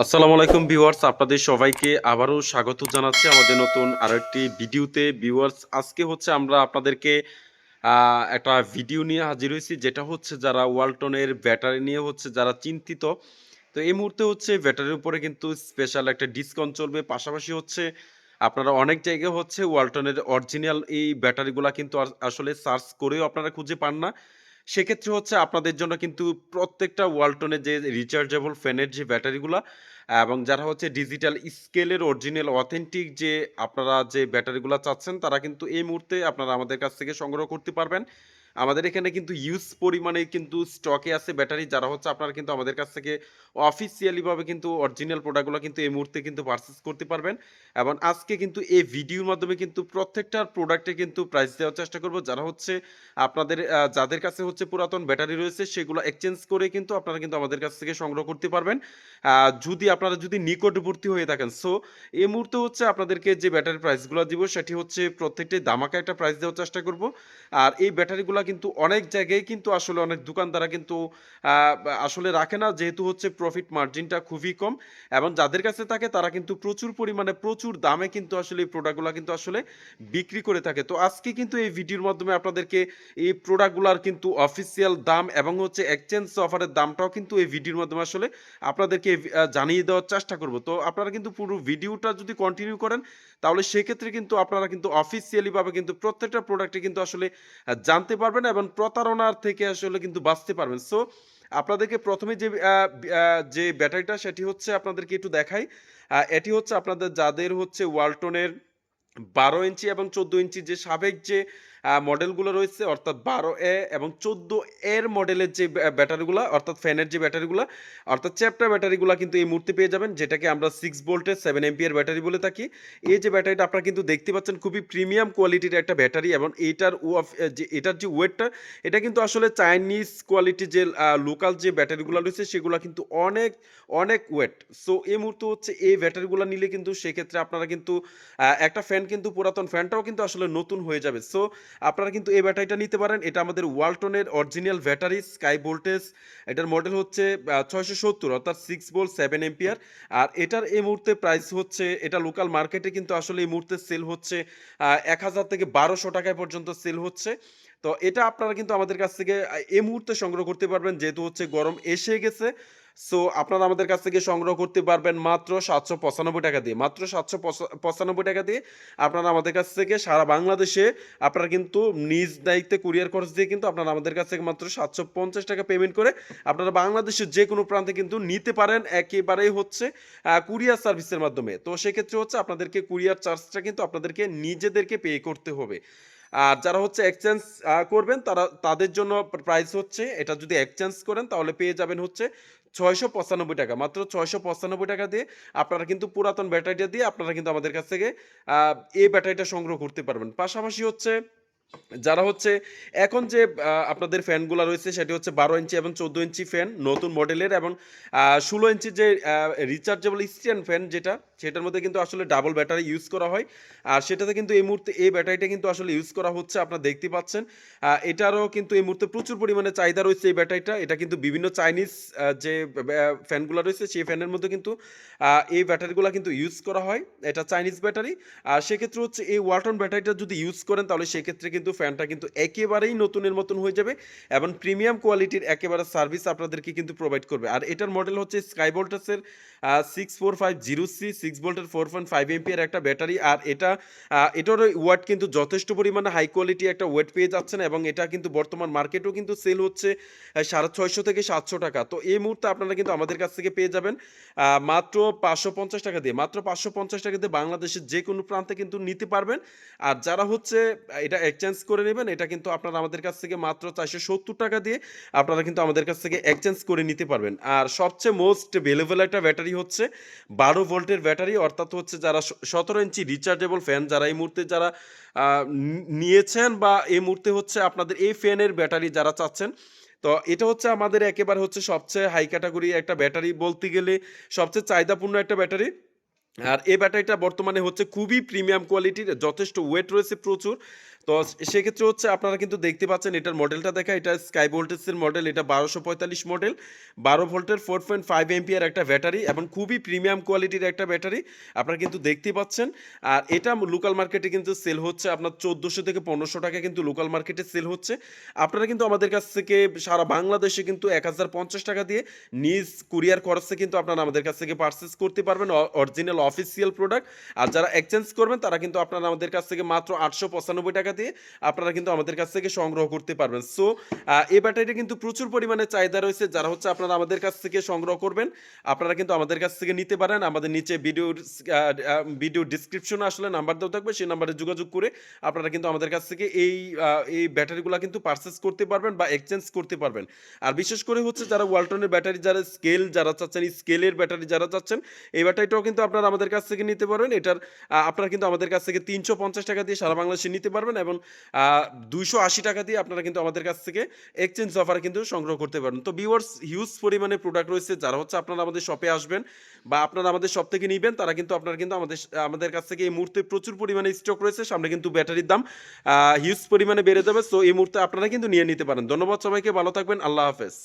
আসসালামু আলাইকুম, ভিউয়ার্স। আপনাদের সবাইকে আবারও স্বাগত জানাচ্ছি আমাদের নতুন আরও একটি ভিডিওতে। ভিউয়ার্স, আজকে হচ্ছে আমরা আপনাদেরকে একটা ভিডিও নিয়ে হাজির হয়েছি, যেটা হচ্ছে যারা ওয়ালটনের ব্যাটারি নিয়ে হচ্ছে যারা চিন্তিত। তো এই মুহূর্তে হচ্ছে ব্যাটারির উপরে কিন্তু স্পেশাল একটা ডিসকাউন্ট চলবে। পাশাপাশি হচ্ছে আপনারা অনেক জায়গায় হচ্ছে ওয়ালটনের অরিজিনাল এই ব্যাটারিগুলা কিন্তু আসলে সার্চ করেও আপনারা খুঁজে পান না। সেক্ষেত্রে হচ্ছে আপনাদের জন্য কিন্তু প্রত্যেকটা ওয়ালটনের যে রিচার্জেবল ফ্যানের যে ব্যাটারিগুলো এবং যারা হচ্ছে ডিজিটাল স্কেলের অরিজিনাল অথেন্টিক যে আপনারা যে ব্যাটারিগুলো চাচ্ছেন, তারা কিন্তু এই মুহূর্তে আপনারা আমাদের কাছ থেকে সংগ্রহ করতে পারবেন। আমাদের এখানে কিন্তু ইউজ পরিমাণে কিন্তু স্টকে আছে ব্যাটারি যারা হচ্ছে আপনারা কিন্তু আমাদের কাছ থেকে অফিসিয়ালি ভাবে কিন্তু অরিজিনাল প্রোডাক্টগুলো কিন্তু এই মুহূর্তে কিন্তু পারচেস করতে পারবেন। এবং আজকে কিন্তু এই ভিডিওর মাধ্যমে কিন্তু প্রত্যেকটার প্রোডাক্টে কিন্তু প্রাইস দেওয়ার চেষ্টা করব। যারা হচ্ছে আপনাদের যাদের কাছে হচ্ছে পুরাতন ব্যাটারি রয়েছে, সেগুলো এক্সচেঞ্জ করে কিন্তু আপনারা কিন্তু আমাদের কাছ থেকে সংগ্রহ করতে পারবেন। যদি আপনারা যদি নিকটবর্তী হয়ে থাকেন সো এই মুহূর্তে হচ্ছে আপনাদেরকে যে ব্যাটারি প্রাইসগুলো দিব, সেটি হচ্ছে প্রত্যেকটাই দামাকা একটা প্রাইস দেওয়ার চেষ্টা করব। আর এই ব্যাটারিগুলো কিন্তু অনেক জায়গায় কিন্তু আসলে অনেক দোকানদারা কিন্তু আসলে রাখে না। যেহেতু হচ্ছে প্রফিট মার্জিনটা খুবই কম এবং যাদের কাছে থাকে তারা কিন্তু প্রচুর পরিমাণে প্রচুর দামে কিন্তু আসলে এই প্রোডাক্টগুলো কিন্তু আসলে বিক্রি করে থাকে। তো আজকে কিন্তু এই ভিডিওর মাধ্যমে আপনাদেরকে এই প্রোডাক্টগুলোর কিন্তু অফিসিয়াল দাম এবং হচ্ছে এক্সচেঞ্জ অফারের দামটাও কিন্তু এই ভিডিওর মাধ্যমে আসলে আপনাদেরকে জানিয়ে দেওয়ার চেষ্টা করব। তো আপনারা কিন্তু পুরো ভিডিওটা যদি কন্টিনিউ করেন, তাহলে সেক্ষেত্রে কিন্তু আপনারা কিন্তু অফিসিয়ালি ভাবে কিন্তু প্রত্যেকটা প্রোডাক্টে কিন্তু আসলে জানতে পারবেন। এবং প্রতারণার থেকে আসলে কিন্তু বাঁচতে পারবেন। সো আপনাদেরকে প্রথমে যে যে ব্যাটারিটা, সেটি হচ্ছে আপনাদেরকে একটু দেখাই। এটি হচ্ছে আপনাদের যাদের হচ্ছে ওয়ালটনের বারো ইঞ্চি এবং চোদ্দ ইঞ্চি যে সাবেক যে মডেলগুলো রয়েছে, অর্থাৎ বারো এ এবং চোদ্দ এর মডেলের যে ব্য- ব্যাটারিগুলো অর্থাৎ ফ্যানের যে ব্যাটারিগুলো অর্থাৎ চ্যাপ্টার ব্যাটারিগুলো কিন্তু এই মুহূর্তে পেয়ে যাবেন, যেটাকে আমরা সিক্স ভোল্টের সেভেন এমপিয়ার ব্যাটারি বলে থাকি। এই যে ব্যাটারিটা আপনারা কিন্তু দেখতে পাচ্ছেন, খুবই প্রিমিয়াম কোয়ালিটির একটা ব্যাটারি এবং এইটার যে, এটার যে ওয়েটটা এটা কিন্তু আসলে চাইনিজ কোয়ালিটির যে লোকাল যে ব্যাটারিগুলো রয়েছে, সেগুলো কিন্তু অনেক অনেক ওয়েট সো এই মুহূর্তে হচ্ছে এই ব্যাটারিগুলো নিলে কিন্তু সেক্ষেত্রে আপনারা কিন্তু একটা ফ্যান কিন্তু পুরাতন ফ্যানটাও কিন্তু আসলে নতুন হয়ে যাবে। সো আপনারা কিন্তু এই ব্যাটারিটা নিতে পারেন। এটা আমাদের ওয়ালটনের অরিজিনাল ব্যাটারি, স্কাই ভোল্টেজ। এটার মডেল হচ্ছে ছয়শো সত্তর, অর্থাৎ সিক্স ভোল্ট সেভেন এম্পিয়ার আর এটার এই মুহূর্তে প্রাইস হচ্ছে, এটা লোকাল মার্কেটে কিন্তু আসলে এই মুহূর্তে সেল হচ্ছে এক হাজার থেকে বারোশো টাকায় পর্যন্ত সেল হচ্ছে। তো এটা আপনারা কিন্তু আমাদের কাছ থেকে এই মুহূর্তে সংগ্রহ করতে পারবেন। যেহেতু হচ্ছে গরম এসে গেছে সো আপনারা আমাদের কাছ থেকে সংগ্রহ করতে পারবেন মাত্র সাতশো পঁচানব্বই টাকা দিয়ে। মাত্র সাতশো পঁচানব্বই টাকা দিয়ে আপনারা আমাদের কাছ থেকে সারা বাংলাদেশে আপনারা কিন্তু নিজ দায়িত্বে কুরিয়ার খরচ দিয়ে কিন্তু আপনারা আমাদের কাছ থেকে মাত্র সাতশো পঞ্চাশ টাকা পেমেন্ট করে আপনারা বাংলাদেশের যে কোনো প্রান্তে কিন্তু নিতে পারেন। একেবারেই হচ্ছে কুরিয়ার সার্ভিসের মাধ্যমে। তো সেক্ষেত্রে হচ্ছে আপনাদেরকে কুরিয়ার চার্জটা কিন্তু আপনাদেরকে নিজেদেরকে পে করতে হবে। আর যারা হচ্ছে এক্সচেঞ্জ করবেন, তারা, তাদের জন্য প্রাইস হচ্ছে, এটা যদি এক্সচেঞ্জ করেন, তাহলে পেয়ে যাবেন হচ্ছে ছয়শো পঁচানব্বই টাকা। মাত্র ছয়শো পঁচানব্বই টাকা দিয়ে আপনারা কিন্তু পুরাতন ব্যাটারিটা দিয়ে আপনারা কিন্তু আমাদের কাছ থেকে এই ব্যাটারিটা সংগ্রহ করতে পারবেন। পাশাপাশি হচ্ছে যারা হচ্ছে এখন যে আপনাদের ফ্যানগুলো রয়েছে, সেটি হচ্ছে বারো ইঞ্চি এবং চোদ্দ ইঞ্চি ফ্যান, নতুন মডেলের এবং ষোলো ইঞ্চি যে রিচার্জেবল স্ট্যান্ড ফ্যান যেটা, সেটার মধ্যে কিন্তু আসলে ডাবল ব্যাটারি ইউজ করা হয়। আর সেটাতে কিন্তু এই মুহূর্তে এই ব্যাটারিটা কিন্তু আসলে ইউজ করা হচ্ছে, আপনারা দেখতে পাচ্ছেন। এটারও কিন্তু এই মুহূর্তে প্রচুর পরিমাণে চাহিদা রয়েছে এই ব্যাটারিটা এটা কিন্তু বিভিন্ন চাইনিজ যে ফ্যানগুলো রয়েছে, সেই ফ্যানের মধ্যে কিন্তু এই ব্যাটারিগুলো কিন্তু ইউজ করা হয়, এটা চাইনিজ ব্যাটারি আর সেক্ষেত্রে হচ্ছে এই ওয়ালটন ব্যাটারিটা যদি ইউজ করেন, তাহলে সেক্ষেত্রে কিন্তু ফ্যানটা কিন্তু একেবারেই নতুনের মতন হয়ে যাবে এবং প্রিমিয়াম কোয়ালিটির একেবারে সার্ভিস আপনাদেরকে কিন্তু প্রোভাইড করবে। আর এটার মডেল হচ্ছে sky ভোল্টাসের six four five zero C six ভোল্টের ফোর পয়েন্ট ফাইভ এমপিয়ার একটা ব্যাটারি আর এটা এটার ওয়েট কিন্তু যথেষ্ট পরিমাণে হাই কোয়ালিটি একটা ওয়েট পেয়ে যাচ্ছেন এবং এটা কিন্তু বর্তমান মার্কেটেও কিন্তু সেল হচ্ছে সাড়ে ছয়শো থেকে সাতশো টাকা। তো এই মুহূর্তে আপনারা কিন্তু আমাদের কাছ থেকে পেয়ে যাবেন মাত্র পাঁচশো পঞ্চাশ টাকা দিয়ে। মাত্র পাঁচশো পঞ্চাশ টাকা দিয়ে বাংলাদেশের যে কোনো প্রান্তে কিন্তু নিতে পারবেন। আর যারা হচ্ছে এটা এক্সচেঞ্জ করে নেবেন। এটা কিন্তু আপনারা আমাদের কাছ থেকে মাত্র চারশো সত্তর টাকা দিয়ে আপনারা কিন্তু আমাদের কাছ থেকে এক্সচেঞ্জ করে নিতে পারবেন। আর সবচেয়ে মোস্ট ভ্যালুয়েবল একটা ব্যাটারি হচ্ছে বারো ভোল্টের ব্যাটারি, অর্থাৎ হচ্ছে যারা সতেরো ইঞ্চি রিচার্জেবল ফ্যান যারা এই মুহূর্তে যারা নিয়েছেন বা এই মুহূর্তে হচ্ছে আপনাদের এই ফ্যানের ব্যাটারি যারা চাচ্ছেন, তো এটা হচ্ছে আমাদের একেবারে হচ্ছে সবচেয়ে হাই ক্যাটাগরি একটা ব্যাটারি বলতে গেলে সবচেয়ে চাহিদাপূর্ণ একটা ব্যাটারি। আর এই ব্যাটারিটা বর্তমানে হচ্ছে খুবই প্রিমিয়াম কোয়ালিটির যথেষ্ট ওয়েট রয়েছে প্রচুর। তো সেক্ষেত্রে হচ্ছে আপনারা কিন্তু দেখতে পাচ্ছেন এটার মডেলটা দেখা, এটা স্কাই ভোল্টেজের মডেল এটা বারোশো পঁয়তাল্লিশ মডেল বারো ভোল্টের ফোর পয়েন্ট ফাইভ এমপিয়ার একটা ব্যাটারি এবং খুবই প্রিমিয়াম কোয়ালিটির একটা ব্যাটারি আপনারা কিন্তু দেখতে পাচ্ছেন। আর এটা লোকাল মার্কেটে কিন্তু সেল হচ্ছে আপনার চোদ্দোশো থেকে পনেরোশো টাকা কিন্তু লোকাল মার্কেটে সেল হচ্ছে। আপনারা কিন্তু আমাদের কাছ থেকে সারা বাংলাদেশে কিন্তু এক হাজার পঞ্চাশ টাকা দিয়ে নিজ কুরিয়ার খরচে কিন্তু আপনারা আমাদের কাছ থেকে পারচেস করতে পারবেন। অরিজিনাল অফিসিয়াল প্রোডাক্ট আর যারা এক্সচেঞ্জ করবেন, তারা কিন্তু আপনারা আমাদের কাছ থেকে মাত্র আটশো পঁচানব্বই টাকা দিয়ে আপনারা কিন্তু আমাদের কাছ থেকে সংগ্রহ করতে পারবেন। সো এই ব্যাটারিটা কিন্তু প্রচুর পরিমাণে চাহিদা রয়েছে। যারা হচ্ছে আপনারা আমাদের কাছ থেকে সংগ্রহ করবেন, আপনারা কিন্তু আমাদের কাছ থেকে নিতে পারেন। আমাদের নিচে ভিডিওর ভিডিও ডিসক্রিপশনে আসলে নাম্বার দেওয়া থাকবে। সেই নাম্বারে যোগাযোগ করে আপনারা কিন্তু আমাদের কাছ থেকে এই এই ব্যাটারিগুলো কিন্তু পারচেস করতে পারবেন বা এক্সচেঞ্জ করতে পারবেন। আর বিশেষ করে হচ্ছে যারা ওয়ালটনের ব্যাটারি, যারা স্কেল যারা চাচ্ছেন স্কেলের ব্যাটারি যারা চাচ্ছেন, এই ব্যাটারিটাও কিন্তু আপনারা আমাদের কাছ থেকে নিতে পারবেন। এটার আপনারা কিন্তু আমাদের কাছ থেকে তিনশো পঞ্চাশ টাকা দিয়ে সারা বাংলাদেশে নিতে পারবেন এবং দুইশো আশি টাকা দিয়ে আপনারা কিন্তু আমাদের কাছ থেকে এক্সচেঞ্জ অফার কিন্তু সংগ্রহ করতে পারবেন। তো ভিউয়ার্স হিউজ পরিমাণে প্রোডাক্ট রয়েছে। যারা হচ্ছে আপনারা আমাদের শপে আসবেন বা আপনারা আমাদের শপ থেকে নিবেন, তারা কিন্তু আপনারা কিন্তু আমাদের আমাদের কাছ থেকে এই মুহূর্তে প্রচুর পরিমাণে স্টক রয়েছে। সামনে কিন্তু ব্যাটারির দাম হিউজ পরিমাণে বেড়ে যাবে। সো এই মুহূর্তে আপনারা কিন্তু নিয়ে নিতে পারেন। ধন্যবাদ সবাইকে। ভালো থাকবেন। আল্লাহ হাফেজ।